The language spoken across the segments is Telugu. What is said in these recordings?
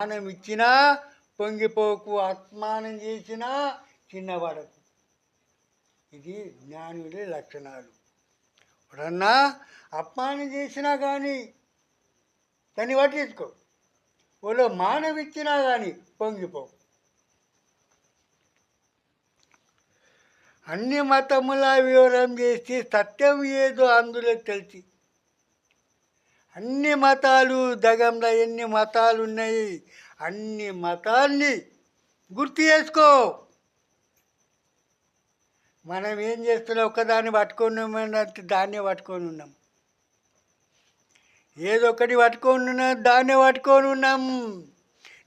మనం ఇచ్చినా పొంగిపోకు అత్మానం చేసినా చిన్నవాడకు. ఇది జ్ఞానుడి లక్షణాలు. ఎవడన్నా అపమానం చేసినా కానీ దాన్ని పట్టించుకో వాళ్ళు మానవ ఇచ్చినా కానీ పొంగిపో. అన్ని మతముల వివరం చేసి సత్యం ఏదో అందులో తెలిసి అన్ని మతాలు దగంలో ఎన్ని మతాలు ఉన్నాయి అన్ని మతాల్ని గుర్తు చేసుకో. మనం ఏం చేస్తున్నాం? ఒక్కదాన్ని పట్టుకొని ఉన్నట్టు దాన్నే పట్టుకొని ఉన్నాం. ఏదో ఒకటి పట్టుకొని ఉన్నా దాన్నే పట్టుకొని ఉన్నాం.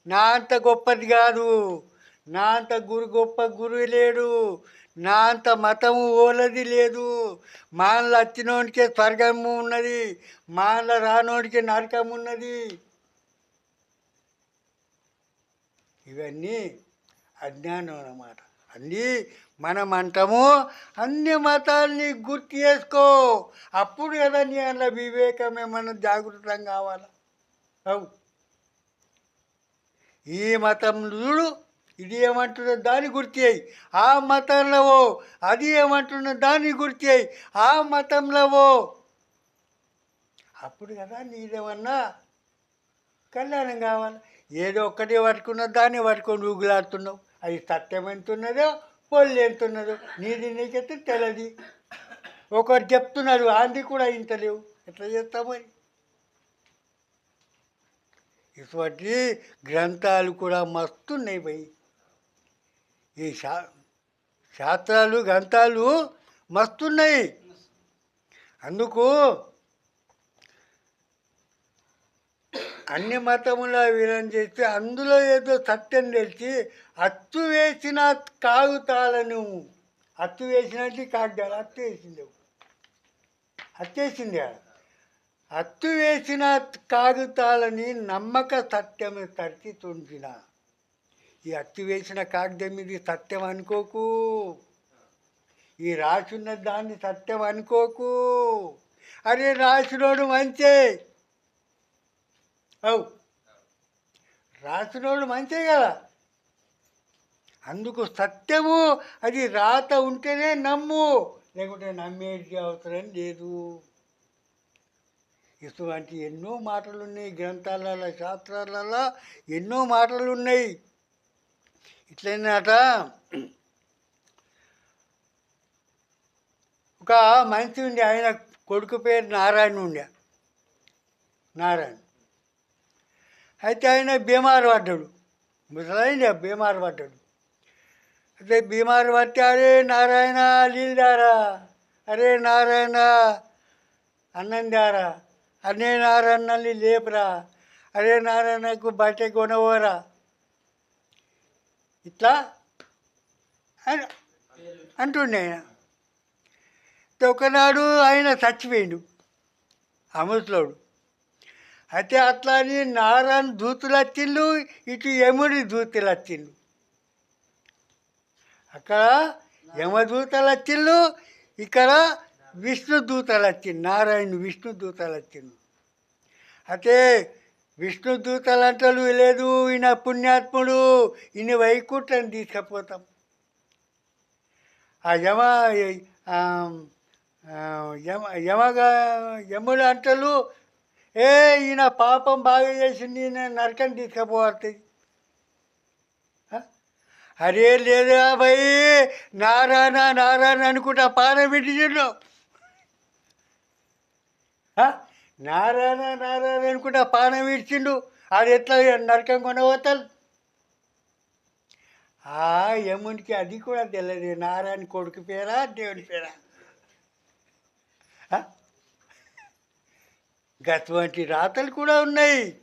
నా అంత గొప్పది కాదు. నా అంత గురు గొప్ప గురువు లేడు. నా అంత మతము ఓలది లేదు. మానలు వచ్చినోడికే స్వర్గము ఉన్నది. మానల రానోడికి నరకం ఉన్నది. ఇవన్నీ అజ్ఞానం అన్నమాట. అన్నీ మనం అంటాము అన్ని మతాల్ని గుర్తు చేసుకో. అప్పుడు కదా నీ అన్న వివేకం ఏమన్నా జాగృతం కావాలా? అవు. ఈ మతం చూడు. ఇది ఏమంటున్న దాన్ని గుర్తి చేయి. ఆ మతంలో ఓ అది ఏమంటున్న దాన్ని గుర్తి చేయి. ఆ మతంలో ఓ. అప్పుడు కదా నీదేమన్నా కళ్యాణం కావాలి. ఏదో ఒక్కటే పట్టుకున్న దాన్ని పట్టుకొని ఊగులాడుతున్నావు. అది సత్యం ఎంత ఉన్నదో పొల్లు ఎంత నీది నీకైతే తెలది. ఒకరు చెప్తున్నారు ఆంది కూడా ఇంతలేవు ఎట్లా చేస్తామని ఇటువంటి గ్రంథాలు కూడా మస్తున్నాయి పోయి ఈ శా శాస్త్రాలు గ్రంథాలు మస్తున్నాయి. అందుకు అన్ని మతముల వినం చేస్తే అందులో ఏదో సత్యం తెలిసి అత్తు వేసిన కాగుతాలను అత్తు వేసినట్టు కాగ్దాలు అత్తు వేసింది. అత్తేసింది అత్తు వేసిన కాగుతాలని నమ్మక సత్యము తడిచి తుంచిన. ఈ అత్తి వేసిన కాగితం ఇది సత్యం అనుకోకు. ఈ రాసున్న దాన్ని సత్యం అనుకోకు. అరే రాసినోడు మంచే. అవు రాసినోడు మంచే కదా. అందుకు సత్యము అది రాత ఉంటేనే నమ్ము. లేకుంటే నమ్మేది అవసరం లేదు. ఇటువంటి ఎన్నో మాటలు ఉన్నాయి గ్రంథాలలో శాస్త్రాలలో ఎన్నో మాటలు ఉన్నాయి ఇట్లయినాట ఒక మంచి ఉండే ఆయన కొడుకు పేరు నారాయణ ఉండే. నారాయణ. అయితే ఆయన బీమారు పడ్డాడు. ముసలైంది బీమారు పడ్డాడు. అయితే బీమారు పడితే అరే నారాయణ నీళ్ళారా అరే నారాయణ అన్నందారా? దారా నారాయణ నారాయణని లేపురా? అరే నారాయణకు బట్ట కొనవరా? ఇట్లా అంటుండే ఆయన. ఒకనాడు ఆయన చచ్చిపోయిండు ఆ ముసలోడు అయితే అట్లా అని నారాయణ దూతులు వచ్చిండు ఇటు యముడి దూతులు వచ్చిండు అక్కడ యమదూతలు వచ్చిండు ఇక్కడ విష్ణు దూతలు వచ్చిండు నారాయణ విష్ణు దూతలు వచ్చిండు అయితే విష్ణు దూతలు అంటలు లేదు ఈయన పుణ్యాత్ముడు ఈయన వైకుంఠం తీసుకుపోతాం. ఆ యమ యమ యమగా యముడు అంటలు ఏ ఈయన పాపం బాగా చేసింది ఈయన నరకం తీసుకుపోతుంది అరే లేదా భయ్ నారాయణ నారాయణ అనుకుంటా పాన పెట్టిండు నారాయణ నారాయణ అనుకుంటా పానం విడిచిండు అది ఎట్లా నరకం కొనవతలు ఆ యమునికి అది కూడా తెలియదు నారాయణ కొడుకు పేరా దేవుడి పేరా? ఆ? అటువంటి రాతలు కూడా ఉన్నాయి.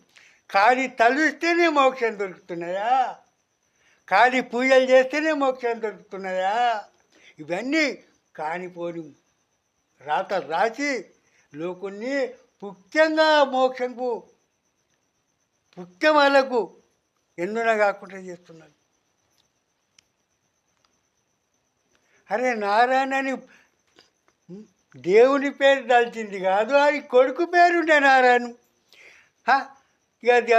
ఖాళీ తలుస్తేనే మోక్షం దొరుకుతున్నాయా? ఖాళీ పూజలు చేస్తేనే మోక్షం దొరుకుతున్నాయా? ఇవన్నీ కానిపోని రాతలు రాసి లోకుని ముఖ్యంగా మోక్షంకు ముఖ్యమాలకు ఎన్నున ఎందున కాకుండా చేస్తున్నాడు అరే నారాయణ అని దేవుని పేరు దాల్చింది కాదు అది కొడుకు పేరుండే నారాయణ. ఇక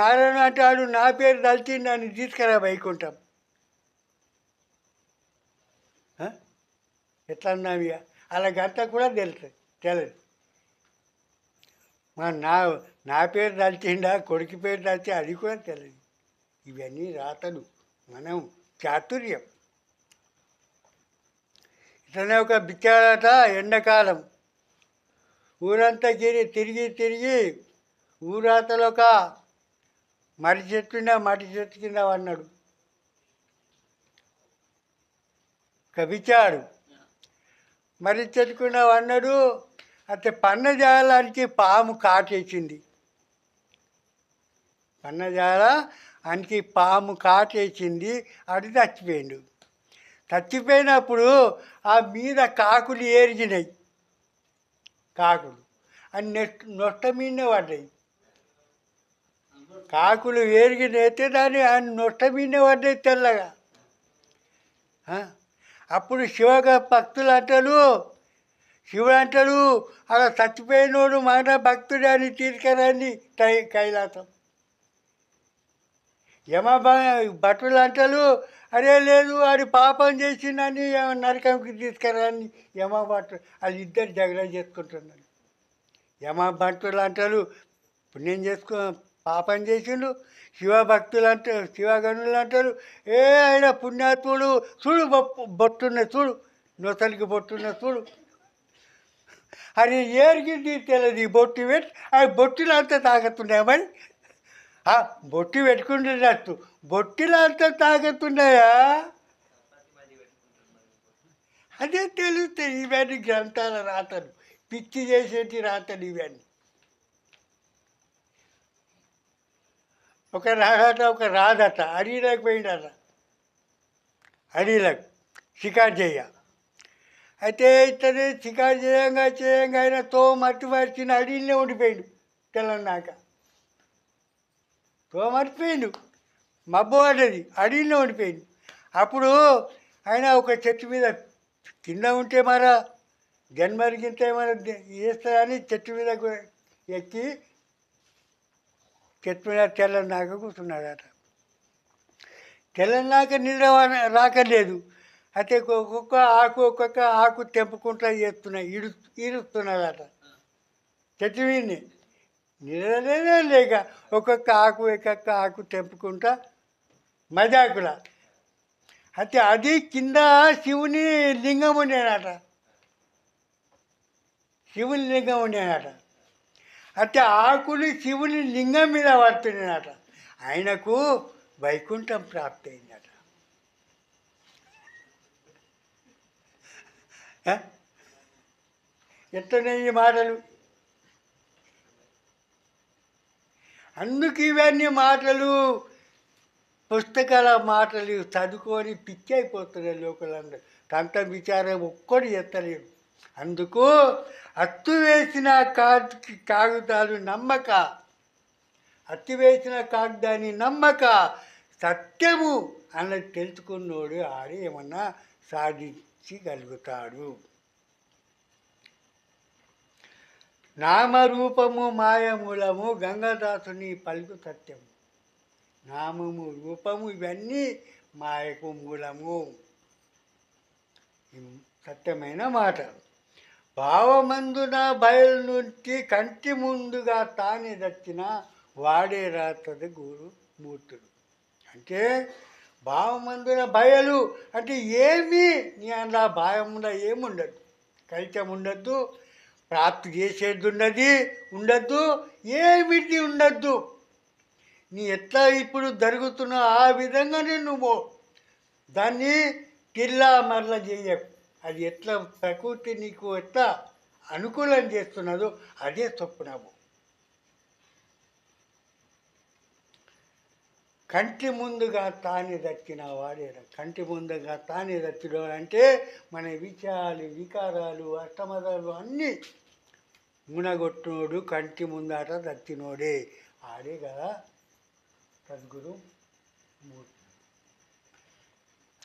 నారాయణ అంటాడు నా పేరు తలిచి నన్ను తీసుకురా వైకుంఠం. ఎట్లా అన్నావు ఇక? అలా గంట కూడా తెలుసు తెలియదు. నా నా పేరు తలిచిండా కొడుకు పేరు తలిచి అది కూడా తెలియదు ఇవన్నీ రాతలు మనం చాతుర్యం. ఇతనే ఒక బిచ్చాడట ఎండాకాలం. ఊరంతా తిరిగి తిరిగి తిరిగి ఊరాతలో ఒక మర్రి చెట్టు కింద చెట్టు కింద అన్నాడు కవిచాడు మర్రి చెట్టు కింద అన్నాడు అయితే పన్నజాలానికి పాము కాటేసింది. పన్నజాల అనికి పాము కాటేసింది అది చచ్చిపోయిండు. చచ్చిపోయినప్పుడు ఆ మీద కాకులు ఏరిగినాయి. కాకులు. అని నెట్ నొట్ట మీదనే పడ్డాయి. కాకులు ఏరిగినైతే దాన్ని ఆ నొట్ట మీదనే పడ్డాయి తెల్లగా. అప్పుడు శివ భక్తులు అంటారు శివుడు అంటాడు అలా చచ్చిపోయినోడు మన భక్తుడు అని తీసుకురండి కై కైలాసం. యమ భటులు అంటారు అరే లేదు వాడి పాపం చేసిందని నరకంకి తీసుకురాని యమ భటులు వాళ్ళు ఇద్దరు జగడ చేసుకుంటున్నారు. యమ భక్తులు అంటారు పుణ్యం చేసుకో పాపం చేసిండు శివ భక్తులు అంటారు శివగణులు అంటారు ఏ ఆయన పుణ్యాత్ముడు చూడు బొప్పు బొట్టున్న చూడు నొసలికి బొట్టున్న చూడు అది ఏరిగింది తెలియదు ఈ బొట్టి పెట్టి. ఆ బొట్టులు అంతా తాగుతున్నాయా మరి ఆ, పెట్టుకుంటున్నట్టు బొట్టులు తాగుతున్నాయా? అదే తెలుస్తాయి ఇవన్నీ గ్రంథాల రాతలు. పిచ్చి చేసేటి రాతలు ఇవన్నీ. ఒక రాగట ఒక రాదట అడవిలోకి పోయిండట. అడవిలోకి. షికారు చేయ. అయితే ఇతను షికారు చేయంగా చేయంగా ఆయన తో మట్టి మర్చిన ఉండిపోయిండు తెల్లన్నాక. తో మర్చిపోయిండు. మబ్బు పడ్డది అడవిలో ఉండిపోయింది అప్పుడు ఆయన ఒక చెట్టు మీద కింద ఉంటే మరా జన్మరిగింత ఏమైనా వేస్తారని చెట్టు మీద ఎక్కి చెట్టు మీద తెల్లన్నాక కూర్చున్నాడట. తెల్లన్నాక నిద్ర రా- రాకలేదు అయితే ఒక్కొక్క ఆకు ఒక్కొక్క ఆకు తెంపుకుంటా చేస్తున్నాయి ఇడు ఈడుస్తున్నాడట చెట్టు మీదనే లేక ఒక్కొక్క ఆకు ఒక్కొక్క ఆకు తెంపుకుంటా మజాకుల. అయితే అది కింద శివుని లింగం ఉండేనట శివుని లింగం ఉండేనట అయితే ఆకులు శివుని లింగం మీద పడుతున్నాయట. ఆయనకు వైకుంఠం ప్రాప్తి అయింది ఆ? ఎట్లనే ఈ మాటలు? అందుకు ఇవన్నీ మాటలు పుస్తకాల మాటలు చదువుకొని పిచ్చి అయిపోతున్నారు లోకలందరూ. తంత విచారం ఒక్కడు ఎత్తలేడు అందుకు అత్తు వేసిన కాగి కాగితాలు నమ్మక. అత్తి వేసిన కాగితాన్ని నమ్మక. సత్యము అన్నది తెలుసుకున్నోడు ఆడు ఏమన్నా సాధించగలుగుతాడు నామరూపము మాయములము గంగాదాసుని పలుకు సత్యము. నామము రూపము ఇవన్నీ మాయకు మూలము. సత్యమైన మాట. భావమందున బయలు నుంచి కంటి ముందుగా తానే దచ్చిన వాడే రాతది గురు మూర్తుడు అంటే భావమందున భయలు అంటే ఏమీ నీ అందులో భావములో ఏముండదు. కలితం ఉండద్దు ప్రాప్తి చేసేది ఉన్నది ఉండద్దు ఏమిటి ఉండద్దు? నీ ఎట్లా ఇప్పుడు జరుగుతున్న ఆ విధంగానే నువ్వు దాన్ని తిల్లా మరల చేయకు. అది ఎట్లా ప్రకృతి నీకు ఎట్లా అనుకూలం చేస్తున్నదో అదే చొప్పునవు కంటి ముందుగా తానే దక్కిన వాడేరా కంటి ముందుగా తానే దక్కిడు అంటే మన విచారాలు వికారాలు అష్టమదాలు అన్నీ మునగొట్టినోడు కంటి ముందాట దక్కినోడే. ఆడే కదా సద్గురు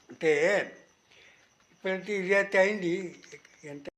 అంటే ప్రతి ఇది అయితే అయింది. ఎంత